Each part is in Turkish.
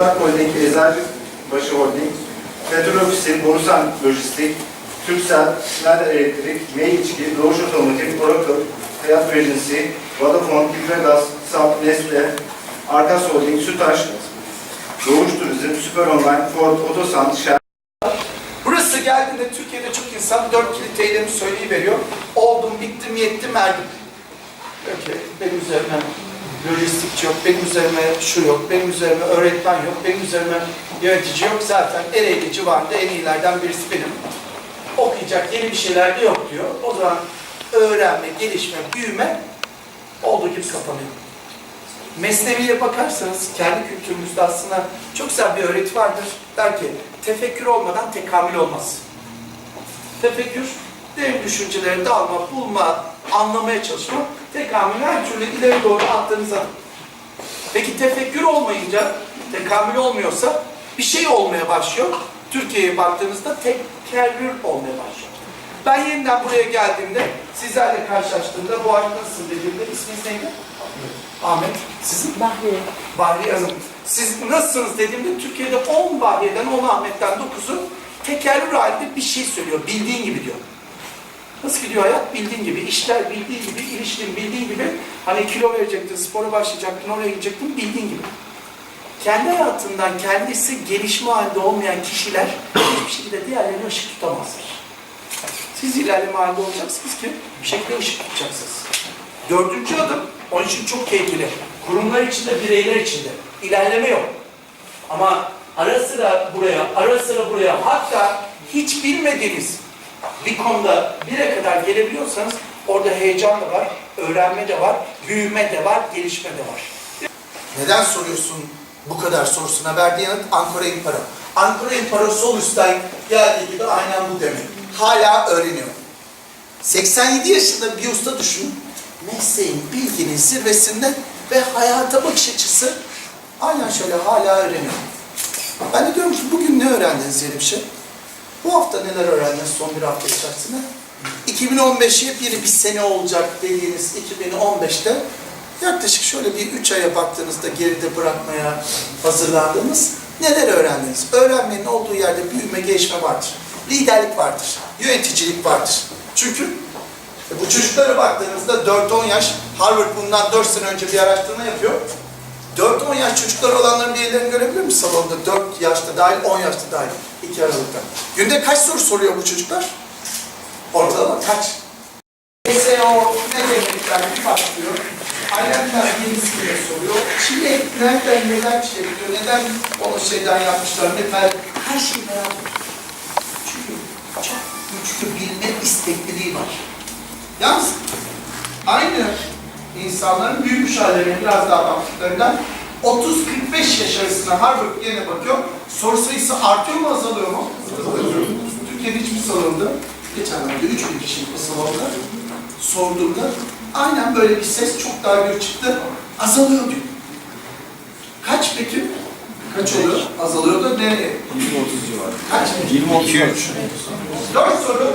Ak Holding, Eczacıbaşı Holding, Petrol Ofisi, Borusan Lojistik, Türksel, Schneider Elektrik, May İçki, Doğuş Otomotiv, Oracle, Hayat Regency, Vodafone, Hidrogaz, Sap, Nestle, Arkas Holding, Sütaş, Doğuş Turizm, Süper Online, Ford, Otosan, Shell, Burası geldiğinde Türkiye'de çok insan dört kilit eylemi söyleyiveriyor. Oldum, bittim, yettim, erdim. Peki, benim üzerime lojistikçi yok, benim üzerime şu yok, benim üzerime öğretmen yok, benim üzerime yönetici yok. Zaten Ereğli civarında en iyilerden birisi benim. Okuyacak yeni bir şeyler de yok diyor. O zaman öğrenme, gelişme, büyüme olduğu gibi kapanıyor. Mesnevi'ye bakarsanız kendi kültürümüzde aslında çok güzel bir öğreti vardır. Der ki tefekkür olmadan tekamül olmaz. Tefekkür derin düşünceleri dalma, bulma, anlamaya çalışma. Tekamül her türlü ileri doğru attığınız adım. Peki tefekkür olmayınca, tekamül olmuyorsa bir şey olmaya başlıyor. Türkiye'ye baktığınızda tekerrür olmaya başlıyor. Ben yeniden buraya geldiğimde, sizlerle karşılaştığımda bu aşk nasıl dediğimde isminiz neydi? Ahmet. Sizin? Bahriye. Bahriye Hanım. Siz nasılsınız dediğimde Türkiye'de 10 Bahriye'den 10 Ahmet'ten 9'u tekerrür halinde bir şey söylüyor. Bildiğin gibi diyor. Gidiyor hayat? Bildiğin gibi. İşler bildiğin gibi, ilişkin bildiğin gibi. Hani kilo verecektin, spora başlayacaktın, oraya gidecektin, bildiğin gibi. Kendi hayatından kendisi gelişme halinde olmayan kişiler hiçbir şekilde diğerlerine ışık tutamazlar. Siz ilerleme halinde olacaksınız ki bir şekilde ışık tutacaksınız. Dördüncü adım, onun için çok tehlikeli. Kurumlar içinde, bireyler içinde. İlerleme yok. Ama ara sıra buraya, ara sıra buraya, hatta hiç bilmediğiniz bir konuda bire kadar gelebiliyorsanız orada heyecan da var, öğrenme de var, büyüme de var, gelişme de var. Neden soruyorsun bu kadar sorusuna? Verdiği yanıt Ankara İmpara. Ankara İmpara sol üstten geldiği gibi aynen bu demek. Hala öğreniyor. 87 yaşında bir usta düşün. Mesleğin, bilginin zirvesinde ve hayata bakış açısı aynen şöyle hala öğreniyor. Ben de diyorum ki bugün ne öğrendiniz yeni bir şey? Bu hafta neler öğrendiniz son bir hafta içerisinde? 2015'i yeni bir sene olacak dediğiniz 2015'te yaklaşık şöyle bir 3 aya baktığınızda geride bırakmaya hazırlandığınız neler öğrendiniz? Öğrenmenin olduğu yerde büyüme, gelişme vardır. Liderlik vardır. Yöneticilik vardır. Çünkü bu çocuklara baktığınızda 4-10 yaş, Harvard bundan 4 sene önce bir araştırma yapıyor. 4-10 yaş çocuklar olanların bir ellerini görebilir mi salonda? 4 yaşta dahil, 10 yaşta dahil. 2 Aralık'ta. Günde kaç soru soruyor bu çocuklar? Ortalama kaç? Neyse o ne demekler bir başlıyor. Alemler yenisini soruyor. Çilek nereden neden çilek diyor, neden onu şeyden yapmışlar, metal, her şey merak. Çünkü çok güçlü bilme istekliliği var. Yalnız aynı insanların büyümüş hallerine biraz daha baktıklarından 30-45 yaş arasında Harvard yerine bakıyor. Soru sayısı artıyor mu azalıyor mu? Azalıyor. Türkiye'de hiçbir salonda geçenlerde 3000 kişilik bir salonda sorduğumda aynen böyle bir ses çok daha gür çıktı. Azalıyor diyor. Kaç peki? Kaç oluyor? Azalıyor da nereye? 20-30 civarı. Kaç? 20-33. Dört soru.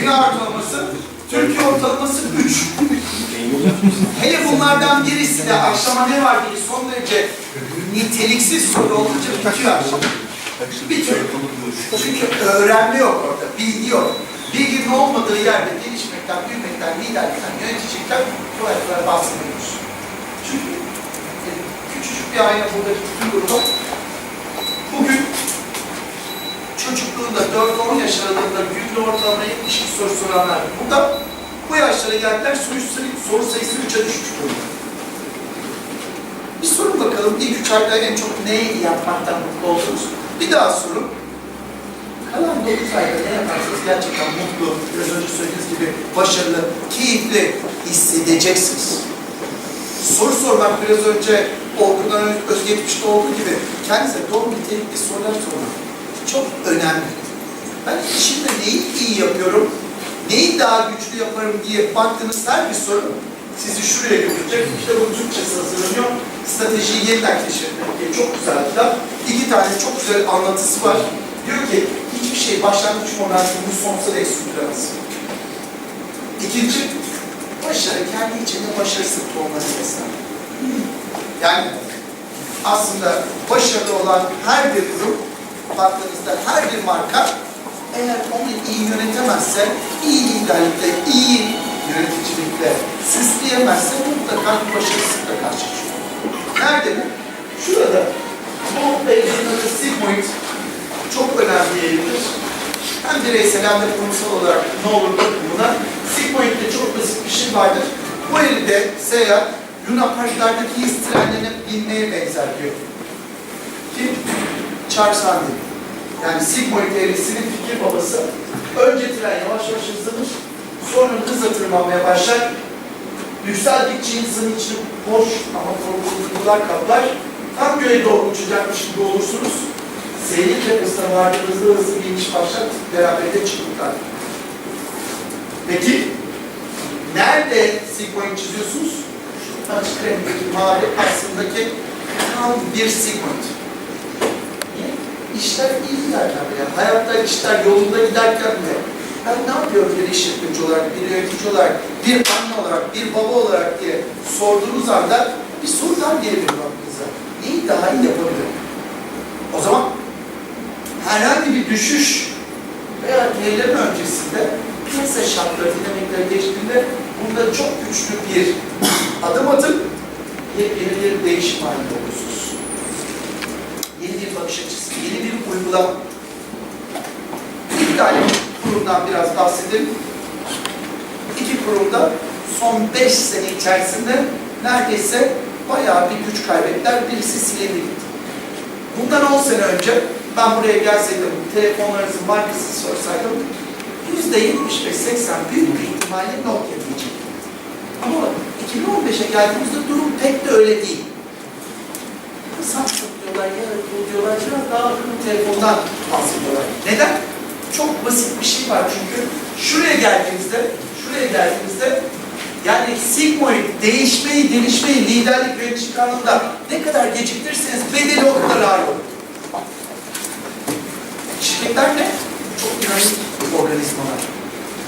Dünya ortalaması. Türkiye ortalaması 3. Hele bunlardan birisi de akşama ne var diye son derece niteliksiz soru olunca bitiyor akşam. Bitiyor. Çünkü öğrenme yok orada, bilgi yok. Bilginin olmadığı yerde gelişmekten, büyümekten, liderlikten, yöneticilikten kolay kolay bahsedemiyoruz. Çünkü e, küçücük bir ayna buradaki bütün gruba bugün çocukluğunda 4-10 yaş aralığında günlük ortalama 70 soru soranlar burada bu yaşlara geldiler soru, sayı- soru sayısı 3'e düşmüş durumda. Bir sorun bakalım ilk 3 ayda en çok ne yapmaktan mutlu oldunuz? Bir daha sorun. Kalan 9 ayda ne yaparsanız gerçekten mutlu, biraz önce söylediğiniz gibi başarılı, keyifli hissedeceksiniz. Soru sormak biraz önce Olgun'dan Özgeçmiş'te olduğu gibi kendinize doğru nitelikli sorular sormak çok önemli. Ben işimde neyi iyi yapıyorum, neyi daha güçlü yaparım diye baktığınız her bir soru sizi şuraya götürecek. İşte bu Türkçesi hazırlanıyor. Stratejiyi yeniden keşfetmek diye çok güzel kitap. İki tane çok güzel anlatısı var. Diyor ki hiçbir şey başlangıç momentumunu sonsuza dek sürdüremez. İkinci, başarı kendi içinde başarısız olması besler. Yani aslında başarılı olan her bir kurum, baktığınızda her bir marka eğer onu iyi yönetemezse, iyi liderlikle, iyi yöneticilikle süsleyemezse mutlaka bir başarısızlıkla karşılaşıyor. Nerede mi? Şurada. Bu adı Sigmoid. Çok önemli yeridir. Hem bireysel hem de kurumsal olarak ne olur bakın buna. Sigmoid'de çok basit bir şey vardır. Bu elde seyahat Luna Parklardaki his trenlerine binmeye benzer diyor. Kim? Charles Handel. Yani Sigmoid eğrisinin fikir babası. Önce tren yavaş yavaş hızlanır. Sonra hızla tırmanmaya başlar. Yükseldikçe insanın içini boş ama korkulu duygular kaplar. Tam göğe doğru uçacakmış gibi olursunuz. Seyir kapısına vardı hızlı hızlı bir iniş başlar. Beraberinde çıktılar. Peki nerede sigmoid çiziyorsunuz? Açık renkteki mavi aslındaki tam bir sigmoid. İşler iyi giderken bile, hayatta işler yolunda giderken bile ben ne yapıyorum bir işletmeci olarak, bir yönetici olarak, bir anne olarak, bir baba olarak diye sorduğunuz anda bir sorular gelebilir aklınıza. Neyi daha iyi yapabilirim? O zaman herhangi bir düşüş veya gerileme öncesinde piyasa şartları dinamikleri geçtiğinde bunda çok güçlü bir adım atıp yepyeni bir değişim halinde olursunuz. Yeni bir bakış açısı, uygulama. İki tane kurumdan biraz bahsedelim. İki kurumda son beş sene içerisinde neredeyse bayağı bir güç kaybettiler. Birisi silindi. Bundan 10 sene önce ben buraya gelseydim, telefonlarınızın markasını sorsaydım yüzde 75 80 büyük bir ihtimalle Nokia diyecektim. Ama 2015'e geldiğimizde durum pek de öyle değil. Samsung diyorlar, ya bu diyorlar, biraz daha akıllı telefondan bahsediyorlar. Neden? Çok basit bir şey var çünkü şuraya geldiğinizde, şuraya geldiğinizde yani Sigmoid değişmeyi, gelişmeyi, liderlik ve kanalında ne kadar geciktirirseniz bedeli o kadar ağır olur. Şirketler ne? Çok dinamik organizmalar.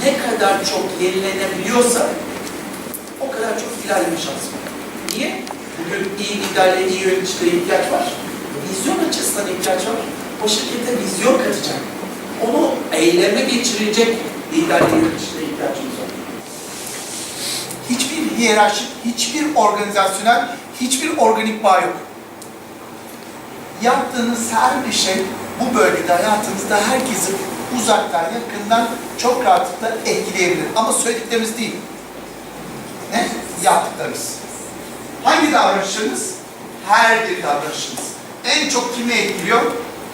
Ne kadar çok yenilenebiliyorsa o kadar çok ilerleme şansı var. Niye? Bugün iyi liderliğe, iyi yöneticilere ihtiyaç var. Vizyon açısından ihtiyaç var. O şirkete vizyon katacak. Onu eyleme geçirecek liderliğe, yöneticilere ihtiyacımız var. Hiçbir hiyerarşik, hiçbir organizasyonel, hiçbir organik bağ yok. Yaptığınız her bir şey bu bölgede hayatınızda herkesi uzaktan, yakından çok rahatlıkla etkileyebilir. Ama söylediklerimiz değil. Ne? Yaptıklarınız. Hangi davranışlarınız? Her bir davranışınız. En çok kimi etkiliyor?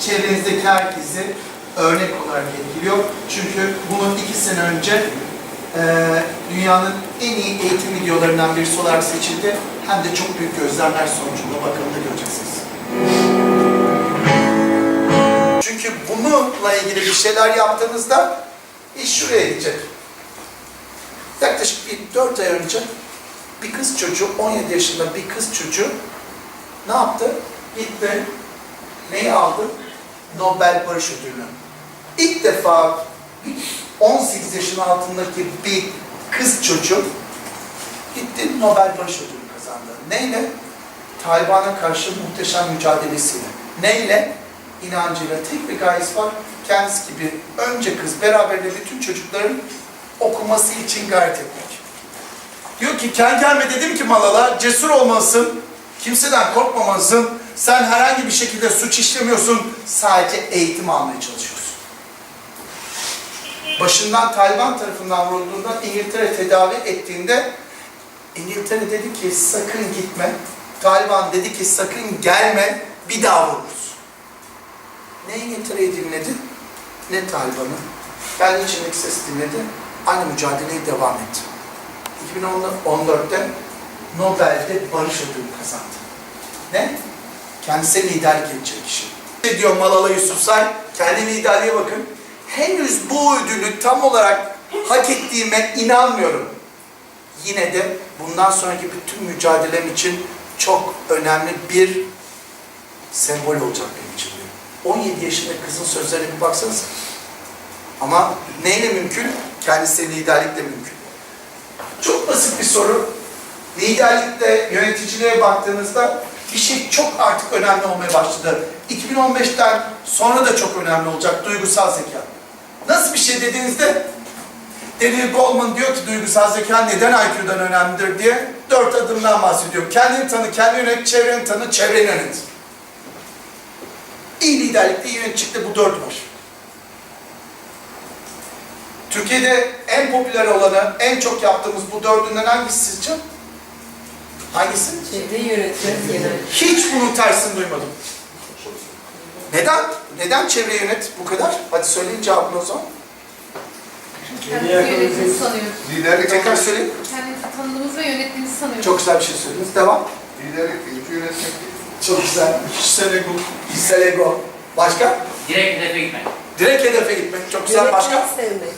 Çevrenizdeki herkesi örnek olarak etkiliyor. Çünkü bunu iki sene önce eee, dünyanın en iyi eğitim videolarından birisi olarak seçildi. Hem de çok büyük gözlemler sonucunda bakımda göreceksiniz. Çünkü bununla ilgili bir şeyler yaptığınızda iş şuraya gidecek. Yaklaşık bir 4 ay önce bir kız çocuğu, 17 yaşında bir kız çocuğu ne yaptı? Gitti, neyi aldı? Nobel Barış Ödülünü. İlk defa 18 yaşın altındaki bir kız çocuk gitti Nobel Barış Ödülünü kazandı. Neyle? Taliban'a karşı muhteşem mücadelesiyle. Neyle? inancıyla tek bir gayesi var. Kendisi gibi önce kız beraberinde bütün çocukların okuması için gayret etmek. Diyor ki kendi kendime dedim ki Malala cesur olmalısın. Kimseden korkmamalısın. Sen herhangi bir şekilde suç işlemiyorsun. Sadece eğitim almaya çalışıyorsun. Başından Taliban tarafından vurulduğunda İngiltere tedavi ettiğinde İngiltere dedi ki sakın gitme. Taliban dedi ki sakın gelme. Bir daha vururuz. Ne İngiltere'yi dinledi, ne Taliban'ı. Ben içindeki ses dinledi, aynı mücadeleye devam etti. 2014'te Nobel'de barış ödülü kazandı. Ne? Kendisi liderlik edecek kişi. Ne diyor Malala Yousafzai? Kendi liderliğe bakın. Henüz bu ödülü tam olarak hak ettiğime inanmıyorum. Yine de bundan sonraki bütün mücadelem için çok önemli bir sembol olacak benim için diyor. 17 yaşında kızın sözlerine bir baksanıza. Ama neyle mümkün? Kendisi liderlikle mümkün. Çok basit bir soru. Liderlikte, yöneticiliğe baktığınızda bir şey çok artık önemli olmaya başladı. 2015'ten sonra da çok önemli olacak duygusal zeka. Nasıl bir şey dediğinizde Daniel Goleman diyor ki duygusal zeka neden IQ'dan önemlidir diye dört adımdan bahsediyor. Kendini tanı, kendini yönet, çevreni tanı, çevreni yönet. İyi liderlikte, iyi yöneticilikte bu dört var. Türkiye'de en popüler olanı, en çok yaptığımız bu dördünden hangisi sizce? Hangisi? Çevre yönetimi genel. Hiç bunun tersini duymadım. Neden? Neden çevre yönet bu kadar? Hadi söyleyin cevabını o zaman. Kendimizi yönettiğimizi sanıyoruz. Liderlik Tekrar söyleyin. Kendimizi tanıdığımızı ve yönettiğimizi sanıyoruz. Çok güzel bir şey söylediniz. Devam. Liderlik, ülke yönetmek Çok güzel. Kişisel ego. Kişisel ego. Başka? Direkt hedefe gitmek. Direkt hedefe gitmek. Çok güzel. Başka? Yönetmek sevmek.